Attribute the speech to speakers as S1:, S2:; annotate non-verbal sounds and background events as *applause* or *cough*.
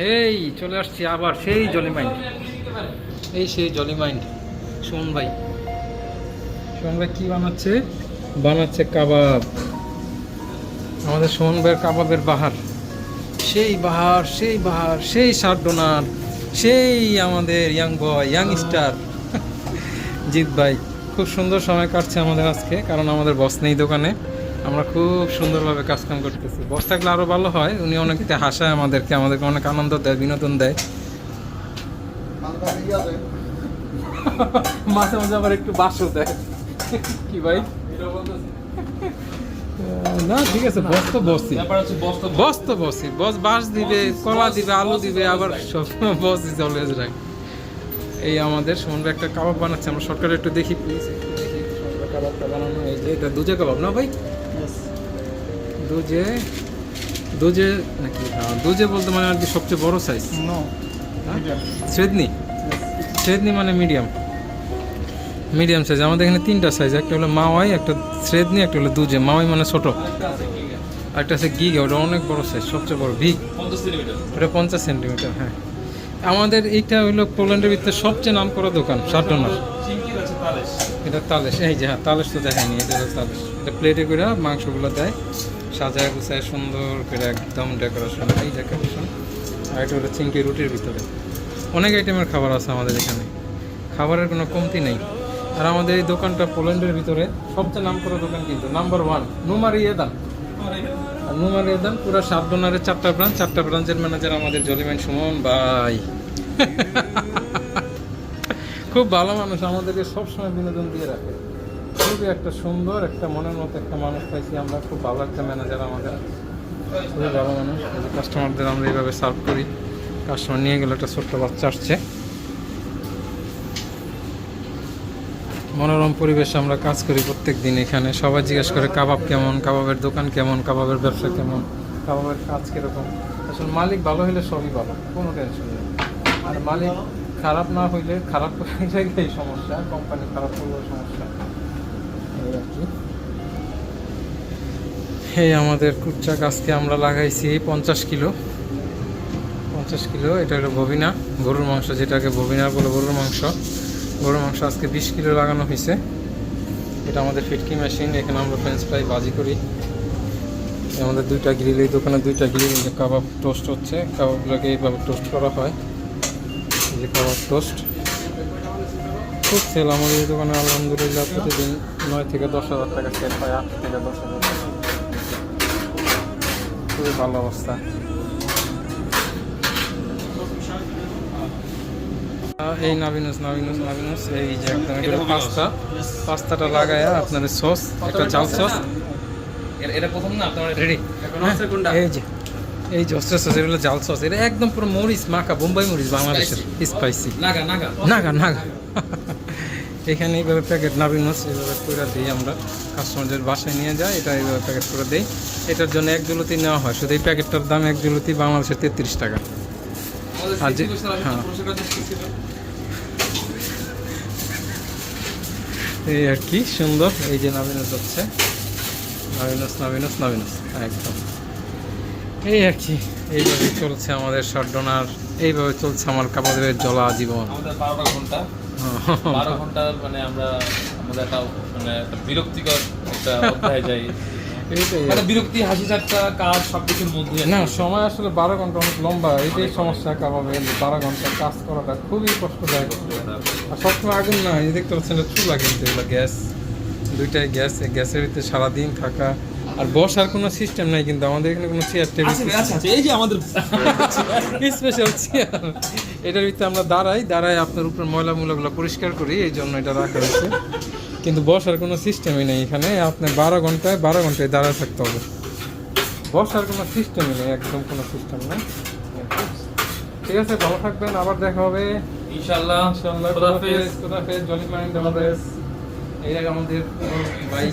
S1: সেই, চলে আসছি আবার সেই জলি মাইন্ড এই সেই জলি মাইন্ড সুমন ভাই। সুমন ভাই কি বানাচ্ছে? বানাচ্ছে কাবাব। আমাদের সুমন ভাইয়ের কাবাবের বাহার। সেই বাহার সেই বাহার, সেই শার্ট ডোনার, সেই আমাদের young boy young star Jeet ভাই, খুব সুন্দর সময় কাটছে আমাদের আজকে, কারণ আমাদের বস নেই দোকানে। আমরা খুব সুন্দরভাবে কাজকাম করতেছি। বস থাকলে আরও ভালো হয় উনি অনেকটা হাসায় আমাদেরকে আমাদেরকে অনেক আনন্দ দেয় বিনোদন দেয়। *laughs* মাঝে মাঝে আবার একটু বাসও দেয়। কি ভাই? না ঠিক আছে বস তো
S2: বস্তা
S1: বস তো বসই। বস বাস দিবে কলা দিবে আলু দিবে আবার সব *laughs* বস অলওয়েজ রাখ এই আমাদের সুমন ভাই একটা কাবাব বানাচ্ছে আমরা শর্টকাট একটু দেখি প্লিজ একটু দেখি কাবাবটা বানানো এই যে এটা দুজে কাবাব না ভাই? দুজে? দুজে নাকি? হ্যাঁ দুজে বলতে মানে আর কি সবচেয়ে বড় সাইজ
S2: নো
S1: শ্রেদনি? শ্রেদনি মানে মিডিয়াম মিডিয়াম সাইজ আমাদের এখানে তিনটা সাইজ একটা হলো মাওয়াই একটা শ্রেদনি একটা হলো দুজে। মাওয়াই মানে ছোট। একটা আছে গিগ ওটা অনেক বড় সাইজ সবচেয়ে বড়। ভিগ ওটা পঞ্চাশ সেন্টিমিটার হ্যাঁ। আমাদের এইটা হলো পোল্যান্ডের ভিতরে সবচেয়ে নাম করা দোকান
S2: তালেশ
S1: এটা তালেশ, এই যে হ্যাঁ তালেশ তো দেখায়নি এটা হলো তালেশ। এটা প্লেটে করে মাংসগুলো দেয়, সাজায় গুছায় সুন্দর করে একদম ডেকোরেশন এই ডেকোরেশন আর এটা হলো চিংকি রুটির ভিতরে। অনেক আইটেমের খাবার আছে আমাদের এখানে। খাবারের কোনো কমতি নেই। আর আমাদের এই দোকানটা পোল্যান্ডের ভিতরে, সবচেয়ে নাম করা দোকান কিন্তু নাম্বার ওয়ান নুমারি এদান আর নুমারি এদান পুরো সাত ডোনারের চারটা ব্রাঞ্চ, চারটা ব্রাঞ্চের ম্যানেজার আমাদের জলিমেন সুমন ভাই। *laughs* খুব ভালো মানুষ আমাদেরকে সবসময় বিনোদন দিয়ে রাখে। খুবই একটা সুন্দর একটা মনের মতো একটা মানুষ পাইছি আমরা। খুব ভালো একটা ম্যানেজার আমাদের। খুবই ভালো মানুষ। কাস্টমারদের আমরা এইভাবে সার্ভ করি। কাস্টমার নিয়ে গেলে একটা ছোট্ট বাচ্চা আসছে। মনোরম পরিবেশে আমরা কাজ করি প্রত্যেক দিন এখানে। সবাই জিজ্ঞেস করে, কাবাব কেমন? কাবাবের দোকান কেমন? কাবাবের ব্যবসা কেমন? কাবাবের কাজ কীরকম? আসলে মালিক ভালো হলে সবই ভালো, কোনো টেনশন নেই। আর মালিক খারাপ না হইলে খারাপ এই সমস্যা? কোম্পানি খারাপ করলেও সমস্যা? এই আমাদের কুচ্চা গাছকে আমরা লাগাইছি পঞ্চাশ কিলো। পঞ্চাশ কিলো, এটা হলো ববিনা, গরুর মাংস যেটাকে ববিনা বলে, গরুর মাংস। গরুর মাংস আজকে বিশ কিলো লাগানো হয়েছে এটা আমাদের ফিটকি মেশিন, এখানে আমরা ফ্রেঞ্চ ফ্রাই বাজি করি। আমাদের দুইটা গ্রিল, এই দোকানে দুইটা গ্রিল কাবাব টোস্ট হচ্ছে। কাবাবগুলোকে এইভাবে টোস্ট করা হয়। যে খাবার টোস্ট খুব সেল আমাদের এই দোকানে আলহামদুলিল্লাহ প্রতিদিন নয় থেকে দশ হাজার টাকা সেল হয় আট থেকে দশ হাজার খুবই ভালো অবস্থা। এই নাবিনুস নাবিনুস নাবিনুস এই যে একদম এটা পাস্তা। পাস্তাটা লাগায় আপনার সস একটা চাল সস
S2: এটা- প্রথম না? আপনার
S1: রেডি
S2: কোনটা?
S1: এই যে। এই অস্ত্র সস এগুলো জাল সস এটা একদম পুরো মরিচ মাখা বোম্বাই মরিচ বাংলাদেশের স্পাইসি
S2: নাগা নাগা।
S1: নাগা নাগা। *laughs* এখানে এইভাবে প্যাকেট নাবিনুস এইভাবে করে দিই আমরা। কাস্টমারদের বাসায় নিয়ে যায় এটা এইভাবে প্যাকেট করে দিই। এটার জন্য এক জুলুতি নেওয়া হয়। শুধু এই প্যাকেটটার দাম এক জুলুতি বাংলাদেশের তেত্রিশ টাকা। আর যে- হ্যাঁ। এই আর কি সুন্দর। এই যে নাবিনুস হচ্ছে। নাবিনুস নাবিনুস নাবিনুস একদম। এই আর কি এইভাবে চলছে আমাদের শটডোনার এইভাবে চলছে আমার কাপড়ের জলা জীবন
S2: আমাদের বারোটা ঘণ্টা। *laughs* বারো ঘণ্টা মানে আমরা আমাদের একটা মানে একটা বিরক্তিকর একটা অধ্যায় যাই। মানে বিরক্তি হাসি ঠাট্টা কাজ সবকিছুর মধ্যে
S1: না সময় আসলে বারো ঘণ্টা অনেক লম্বা এটাই সমস্যা কাবাবে। বারো ঘণ্টা কাজ করাটা খুবই কষ্টদায়ক। আর সবসময় আগুন না এই দেখতে পাচ্ছেন এটা চুলা কিন্তু এগুলো গ্যাস। দুইটাই গ্যাস এই গ্যাসের ভিতরে সারাদিন থাকা। আর বসার কোনো সিস্টেম নাই কিন্তু আমাদের এখানে কোনো চেয়ার টেবিল
S2: আচ্ছা আচ্ছা আচ্ছা, এই যে আমাদের *laughs*
S1: স্পেশাল চেয়ার এটার ভিতরে আমরা দাঁড়াই দাঁড়াই আপনার উপর ময়লা মূলাগুলো পরিষ্কার করি এই জন্য এটা রাখা হয়েছে। কিন্তু বসার কোনো সিস্টেমই নেই এখানে আপনার বারো ঘন্টায় বারো ঘন্টায় দাঁড়ায় থাকতে হবে। বসার কোনো সিস্টেমই নেই একদম কোনো সিস্টেম নেই। ঠিক আছে ভালো থাকবেন আবার দেখা হবে।
S2: ইনশাআল্লাহ
S1: ইনশাআল্লাহ
S2: খোদাফেজ
S1: খোদাফেজ জলি মাইন্ড আমাদের এই আমাদের ভাই